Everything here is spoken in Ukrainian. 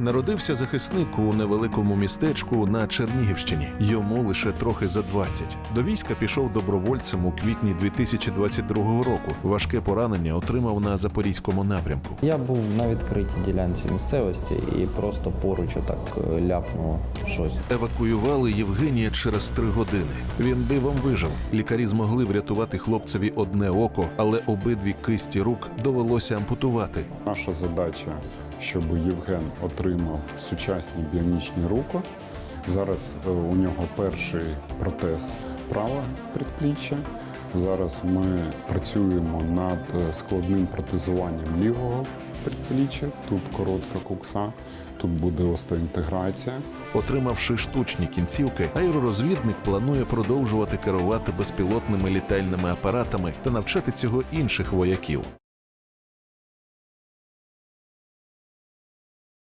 Народився захисник у невеликому містечку на Чернігівщині. Йому лише трохи за 20. До війська пішов добровольцем у квітні 2022 року. Важке поранення отримав на запорізькому напрямку. Я був на відкритій ділянці місцевості і просто поруч отак е, ляпнуло щось. Евакуювали Євгенія через три години. Він дивом вижив. Лікарі змогли врятувати хлопцеві одне око, але обидві кисті рук довелося ампутувати. Наша задача, щоб Євген отримав сучасні біонічні руки. Зараз е, у нього перший протез правого предпліччя. Зараз ми працюємо над е, складним протезуванням лівого предпліччя. Тут коротка кукса, тут буде остеоінтеграція. Отримавши штучні кінцівки, аеророзвідник планує продовжувати керувати безпілотними літальними апаратами та навчати цього інших вояків.